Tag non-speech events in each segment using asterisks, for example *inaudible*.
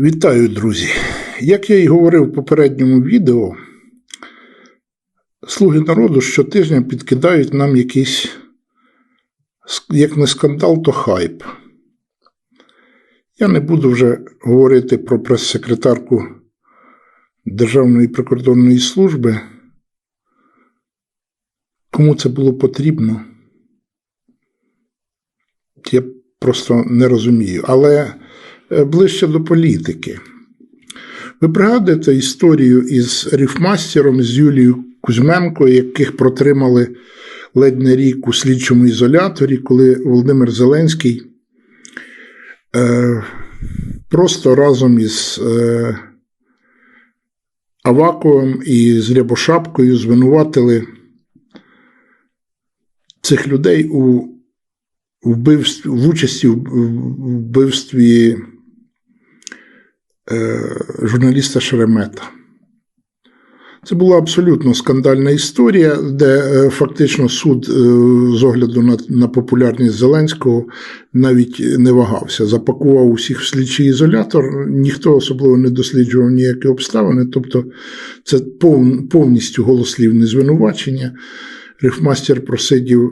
Вітаю, друзі! Як я і говорив в попередньому відео, слуги народу щотижня підкидають нам якийсь, як не скандал, то хайп. Я не буду вже говорити про прес-секретарку Державної прикордонної служби. Кому це було потрібно, я просто не розумію. Але ближче до політики. Ви пригадуєте історію із рифмастером, з Юлією Кузьменко, яких протримали ледь не рік у слідчому ізоляторі, коли Володимир Зеленський е, просто разом із е, Аваковим і з Рябошапкою звинуватили цих людей у вбивстві, в участі в вбивстві е, журналіста Шеремета. Це була абсолютно скандальна історія, де е, фактично суд е, з огляду на, на популярність Зеленського навіть не вагався. Запакував усіх в слідчий ізолятор, ніхто особливо не досліджував ніякі обставини. Тобто це пов, повністю голослівне звинувачення. Рифмастер просидів е,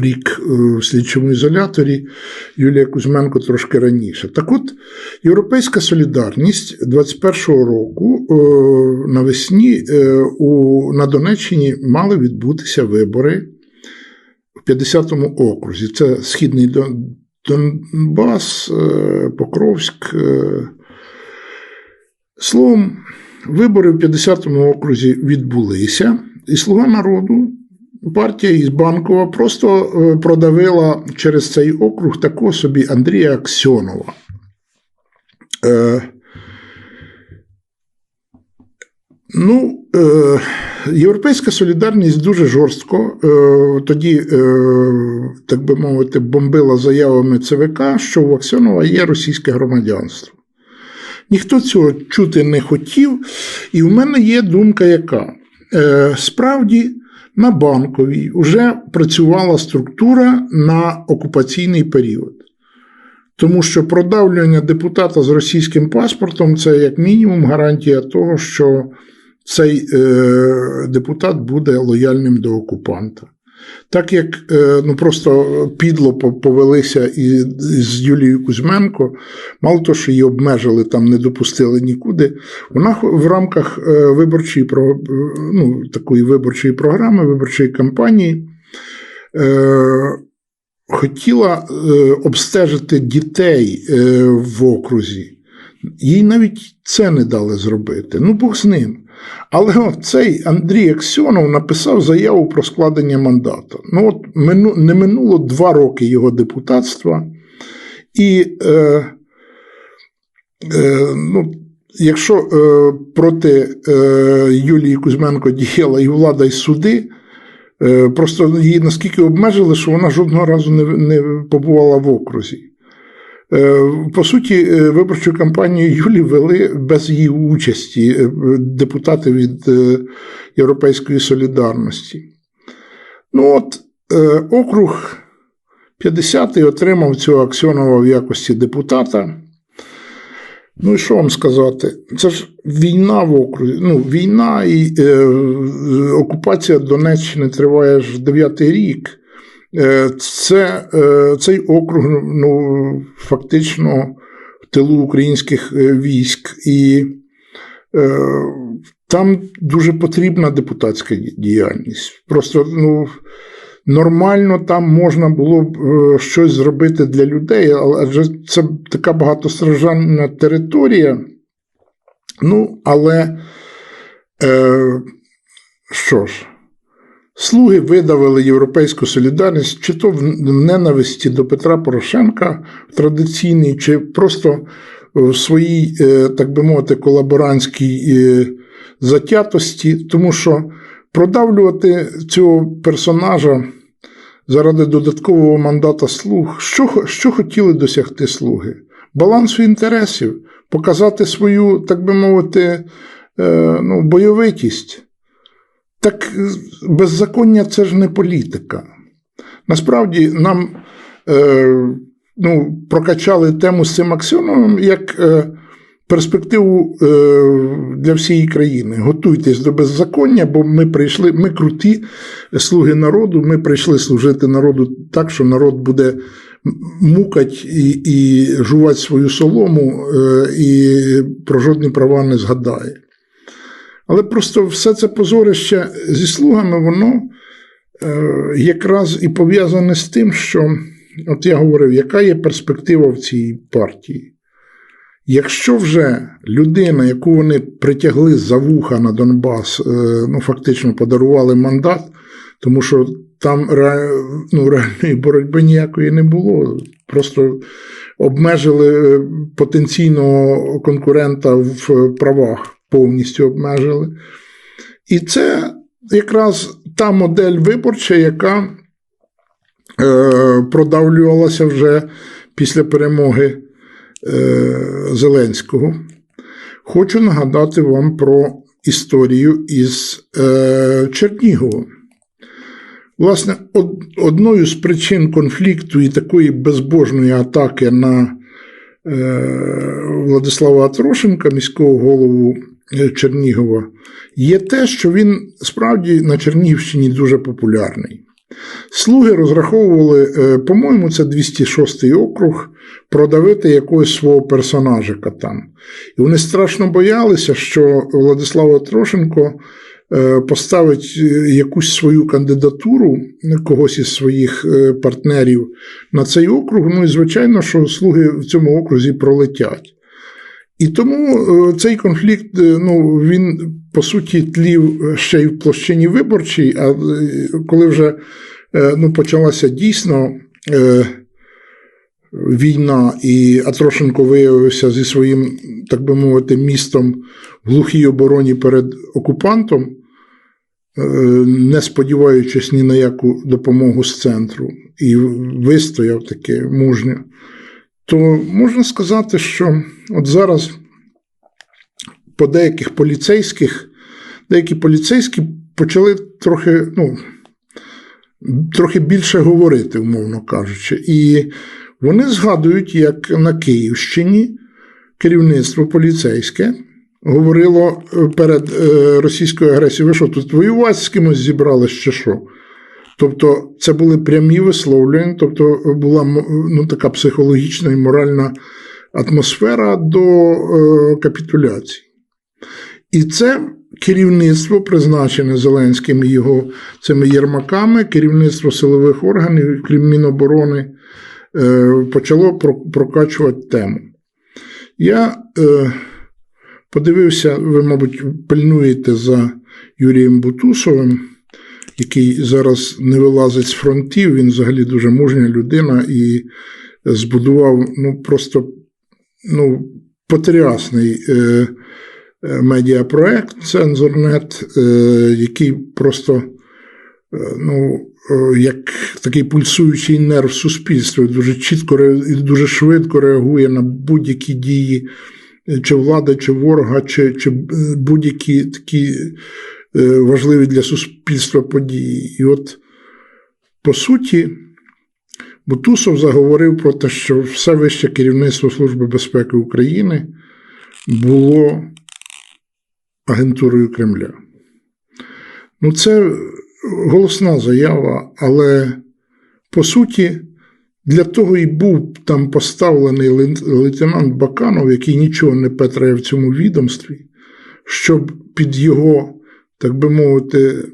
рік в слідчому ізоляторі, Юлія Кузьменко трошки раніше. Так от, Європейська солідарність 21-го року навесні на Донеччині мали відбутися вибори в 50-му окрузі. Це Східний Донбас, Покровськ. Словом, вибори в 50-му окрузі відбулися, і Слуга народу, партія із Банкова просто продавила через цей округ такого собі Андрія Аксьонова. Е, Ну, е, Європейська солідарність дуже жорстко е, тоді, е, так би мовити, бомбила заявами ЦВК, що у Аксьонова є російське громадянство. Ніхто цього чути не хотів, і в мене є думка, яка е, справді на банковій вже працювала структура на окупаційний період. Тому що продавлювання депутата з російським паспортом це як мінімум гарантія того, що цей е, депутат буде лояльним до окупанта. Так як е, ну просто підло повелися і з Юлією Кузьменко, мало того, що її обмежили, там не допустили нікуди, вона в рамках е, виборчої ну, такої виборчої програми, виборчої кампанії. Е, Хотіла е, обстежити дітей е, в окрузі, їй навіть це не дали зробити. Ну, Бог з ним. Але цей Андрій Аксьонов написав заяву про складення мандату. Ну, от не минуло два роки його депутатства. І е, е, ну, якщо е, проти е, Юлії Кузьменко діяла і влада, і суди, е, просто її наскільки обмежили, що вона жодного разу не, не побувала в окрузі. По суті, виборчу кампанію Юлі вели без її участі депутати від Європейської солідарності. Ну от, округ 50-й отримав цього Аксьонова в якості депутата. Ну і що вам сказати? Це ж війна в окрузі. Ну, війна і е, окупація Донеччини триває ж 9-й рік. Це, Цей округ ну, фактично в тилу українських військ, і е, там дуже потрібна депутатська діяльність. Просто ну, нормально там можна було б щось зробити для людей, адже це така багатостраждальна територія. Ну, але е, що ж? Слуги видавили європейську солідарність, чи то в ненависті до Петра Порошенка традиційній, чи просто в своїй, так би мовити, колаборантській затятості, тому що продавлювати цього персонажа заради додаткового мандата слуг, що, що хотіли досягти слуги? Балансу інтересів, показати свою, так би мовити, ну, бойовитість. Так беззаконня це ж не політика. Насправді, нам е, ну, прокачали тему з цим Аксьоновим як е, перспективу е, для всієї країни. Готуйтесь до беззаконня, бо ми прийшли, ми круті слуги народу, ми прийшли служити народу так, що народ буде мукать і, і жувати свою солому, е, і про жодні права не згадає. Але просто все це позорище зі слугами, воно е, якраз і пов'язане з тим, що, от я говорив, яка є перспектива в цій партії. Якщо вже людина, яку вони притягли за вуха на Донбас, е, ну фактично подарували мандат, тому що там ну, реальної боротьби ніякої не було. Просто обмежили е, потенційного конкурента в правах, повністю обмежили. І це якраз та модель виборча, яка е, продавлювалася вже після перемоги е, Зеленського. Хочу нагадати вам про історію із е, Черніговом. Власне, од- одною з причин конфлікту і такої безбожної атаки на Владислава Трошенка, міського голову Чернігова, є те, що він справді на Чернігівщині дуже популярний. Слуги розраховували, е, по-моєму, це 206 округ, продавити якогось свого персонажика там. І вони страшно боялися, що Владислав Трошенко е, поставить е, якусь свою кандидатуру когось із своїх е, партнерів на цей округ. Ну і звичайно, що слуги в цьому окрузі пролетять. І тому е, цей конфлікт, е, ну, він по суті тлів ще й в площині виборчій, а е, коли вже е, ну, почалася дійсно е, війна, і Атрошенко виявився зі своїм, так би мовити, містом в глухій обороні перед окупантом, е, не сподіваючись ні на яку допомогу з центру, і вистояв таки мужньо, то можна сказати, що от зараз по деяких поліцейських, деякі поліцейські почали трохи, ну, трохи більше говорити, умовно кажучи. І вони згадують, як на Київщині керівництво поліцейське говорило е, перед е, російською агресією, ви що тут воювати з кимось зібрались чи що? Тобто це були прямі висловлювання, тобто була ну, така психологічна і моральна атмосфера до е, капітуляції. І це керівництво, призначене Зеленським і його цими єрмаками, керівництво силових органів, крім Міноборони, е, почало про- прокачувати тему. Я е, подивився, ви, мабуть, пильнуєте за Юрієм Бутусовим, який зараз не вилазить з фронтів. Він взагалі дуже мужня людина і збудував ну, просто ну, потрясний е, е, медіапроект Цензорнет, е, який просто е, ну, е, як такий пульсуючий нерв суспільства, дуже чітко і дуже швидко реагує на будь-які дії чи влади, чи ворога, чи, чи будь-які такі важливі для суспільства події. І от, по суті, Бутусов заговорив про те, що все вище керівництво Служби безпеки України було агентурою Кремля. Ну, це голосна заява, але по суті, для того і був там поставлений лейтенант Баканов, який нічого не петрає в цьому відомстві, щоб під його, так би мовити,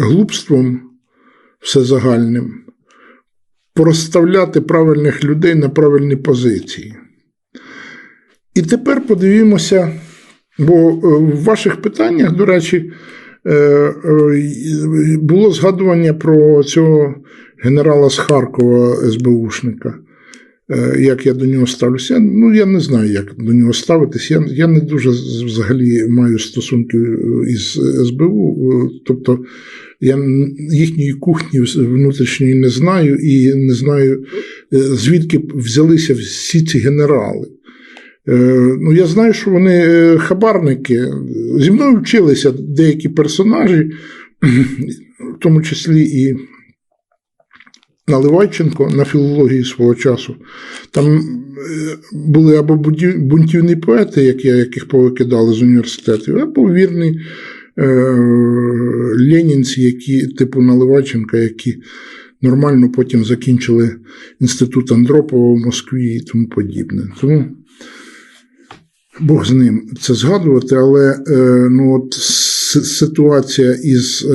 глупством всезагальним проставляти правильних людей на правильні позиції. І тепер подивімося, бо е, в ваших питаннях, до речі, е, е, було згадування про цього генерала з Харкова СБУшника. Е, Як я до нього ставлюся? Ну, я не знаю, як до нього ставитись. Я, я не дуже взагалі маю стосунки е, із СБУ. е, Тобто я їхньої кухні внутрішньої не знаю і не знаю, звідки взялися всі ці генерали. Ну, я знаю, що вони хабарники. Зі мною вчилися деякі персонажі, *clears throat* в тому числі і Наливайченко на філології свого часу. Там е, були або бунтівні поети, яких повикидали з університетів, або вірні е, ленінці, які, типу Наливайченка, які нормально потім закінчили інститут Андропова в Москві і тому подібне. Тому Бог з ним це згадувати, але е, ну, от ситуація із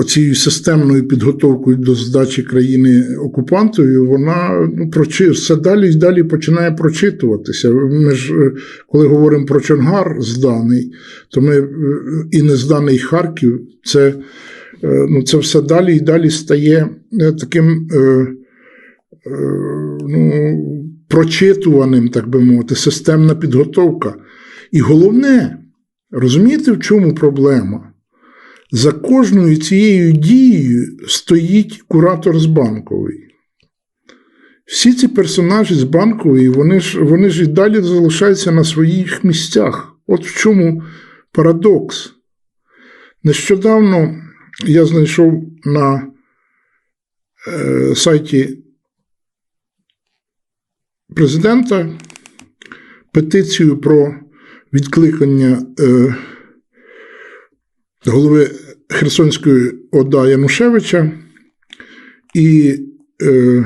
оцією системною підготовкою до здачі країни окупантою, вона ну, прочи, все далі і далі починає прочитуватися. Ми ж, е, коли говоримо про Чонгар зданий, то ми е, і не зданий Харків, це, е, ну, це все далі і далі стає таким. Ну, прочитуваним, так би мовити, системна підготовка. І головне, розумієте, в чому проблема? За кожною цією дією стоїть куратор з банкової. Всі ці персонажі з банкової, вони ж, вони ж і далі залишаються на своїх місцях. От в чому парадокс. Нещодавно я знайшов на е, сайті президента петицію про відкликання е, голови Херсонської ОДА Янушевича і е,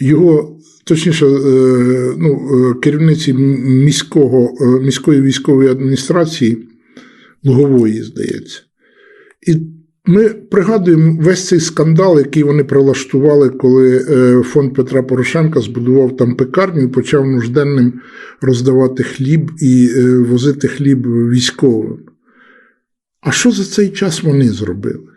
його, точніше, е, ну, е, керівниці міського, е, міської військової адміністрації Лугової, здається. І ми пригадуємо весь цей скандал, який вони прилаштували, коли е, фонд Петра Порошенка збудував там пекарню і почав нужденним роздавати хліб і возити хліб військовим. А що за цей час вони зробили?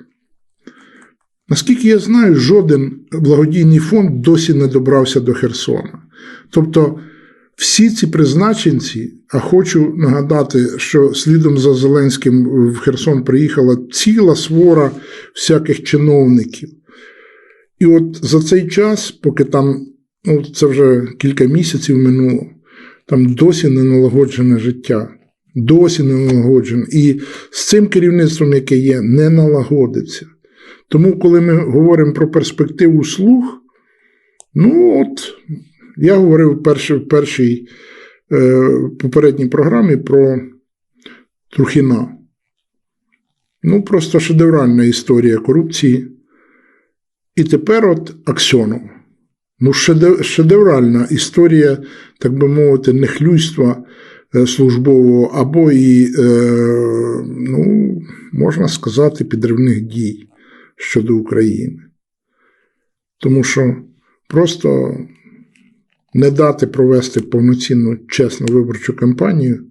Наскільки я знаю, жоден благодійний фонд досі не добрався до Херсона. Тобто, всі ці призначенці, а хочу нагадати, що слідом за Зеленським в Херсон приїхала ціла свора всяких чиновників. І от за цей час, поки там, ну це вже кілька місяців минуло, там досі не налагоджене життя, досі не налагоджене. І з цим керівництвом, яке є, не налагодиться. Тому, коли ми говоримо про перспективу слуг, ну от я говорив перший, в першій е, попередній програмі про Трухіна. Ну, просто шедевральна історія корупції. І тепер от Аксьонов. Ну, шедевральна історія, так би мовити, нехлюйства службового або і, е, ну, можна сказати, підривних дій щодо України. Тому що просто не дати провести повноцінну чесну виборчу кампанію,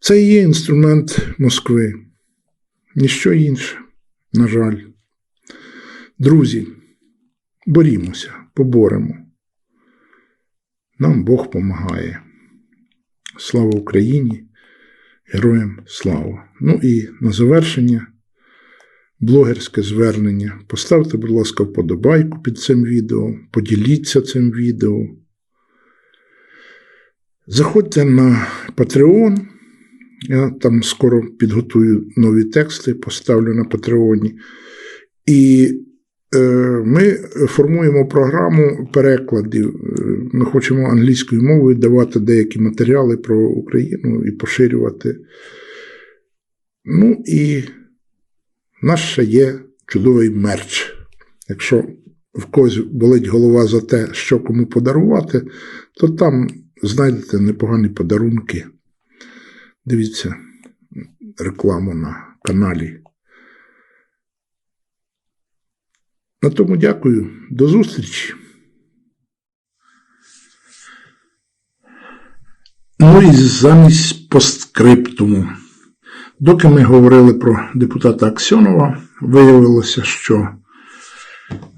це і є інструмент Москви. Ніщо інше, на жаль. Друзі, борімося, поборемо. Нам Бог помагає. Слава Україні! Героям слава! Ну і на завершення блогерське звернення. Поставте, будь ласка, вподобайку під цим відео, поділіться цим відео. Заходьте на Patreon. Я там скоро підготую нові тексти, поставлю на Патреоні. І ми формуємо програму перекладів. Е, Ми хочемо англійською мовою давати деякі матеріали про Україну і поширювати. Ну і в нас ще є чудовий мерч. Якщо в когось болить голова за те, що кому подарувати, то там знайдете непогані подарунки. Дивіться рекламу на каналі. На тому дякую. До зустрічі. Ну і замість посткриптуму. Доки ми говорили про депутата Аксьонова, виявилося, що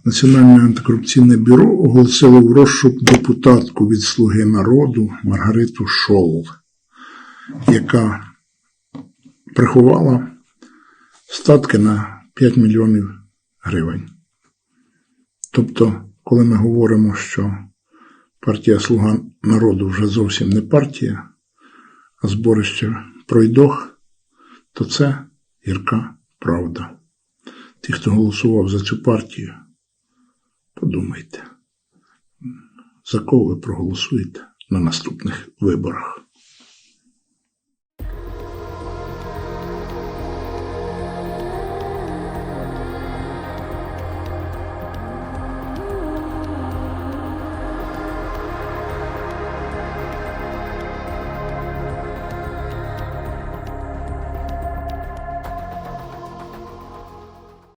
Національне антикорупційне бюро оголосило в розшук депутатку від Слуги народу Маргариту Шолл, яка приховала статки на 5 мільйонів гривень. Тобто, коли ми говоримо, що партія Слуга народу вже зовсім не партія, а зборище пройдох, то це гірка правда. ті, хто голосував за цю партію, подумайте, за кого ви проголосуєте на наступних виборах.